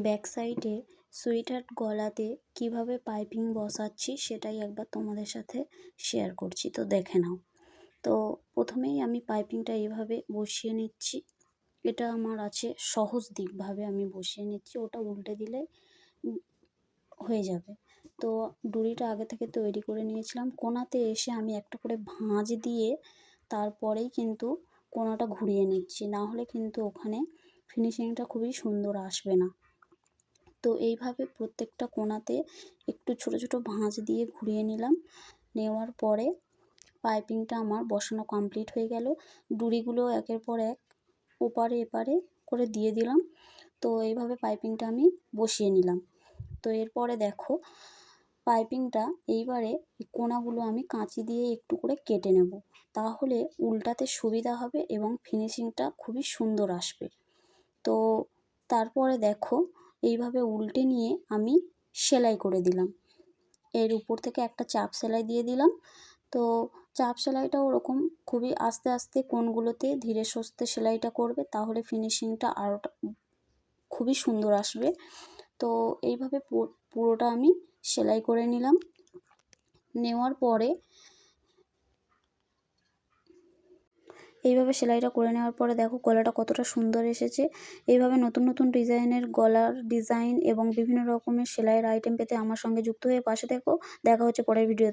Back সাইডে sweater গলাতে কীভাবে পাইপিং বসাচ্ছি সেটাই একবার তোমাদের সাথে শেয়ার করছি, তো দেখে নাও। তো প্রথমেই আমি পাইপিংটা এভাবে বসিয়ে নিচ্ছি। এটা আমার আছে সহজ দিকভাবে আমি বসিয়ে নিচ্ছি, ওটা উল্টে দিলে হয়ে যাবে। তো ডুরিটা আগে থেকে তৈরি করে নিয়েছিলাম, কোনাতে এসে আমি একটা করে ভাঁজ দিয়ে তারপরেই কিন্তু কোনাটা ঘুরিয়ে নিচ্ছি, না হলে কিন্তু ওখানে ফিনিশিংটা খুবই সুন্দর আসবে না। তো এইভাবে প্রত্যেকটা কোণাতে একটু ছোট ছোট ভাঁজ দিয়ে ঘুরিয়ে নিলাম। নেওয়ার পরে পাইপিংটা আমার বসানো কমপ্লিট হয়ে গেল। ডুরিগুলো একের পর এক ওপারে এপারে করে দিয়ে দিলাম। তো এইভাবে পাইপিংটা আমি বসিয়ে নিলাম। তো এরপরে দেখো, পাইপিংটা এইবারে কোনাগুলো আমি কাঁচি দিয়ে একটু করে কেটে নেব। তাহলে উল্টাতে সুবিধা হবে এবং ফিনিশিংটা খুবই সুন্দর আসবে। তো তারপরে দেখো এইভাবে উল্টে নিয়ে আমি সেলাই করে দিলাম। এর উপর থেকে একটা চাপ সেলাই দিয়ে দিলাম। তো চাপ সেলাইটা ওরকম খুবই আস্তে আস্তে কোনগুলোতে ধীরে সুস্থে সেলাইটা করবে, তাহলে ফিনিশিংটা আরও খুবই সুন্দর আসবে। তো এইভাবে পুরোটা আমি সেলাই করে নিলাম। নেওয়ার পরে এইভাবে সেলাইটা করে নেওয়ার পরে দেখো গলাটা কতটা সুন্দর এসেছে। এইভাবে নতুন নতুন ডিজাইনের গলার ডিজাইন এবং বিভিন্ন রকমের সেলাইয়ের আইটেম পেতে আমার সঙ্গে যুক্ত হয়ে পাশে দেখো দেখা হচ্ছে পরের ভিডিও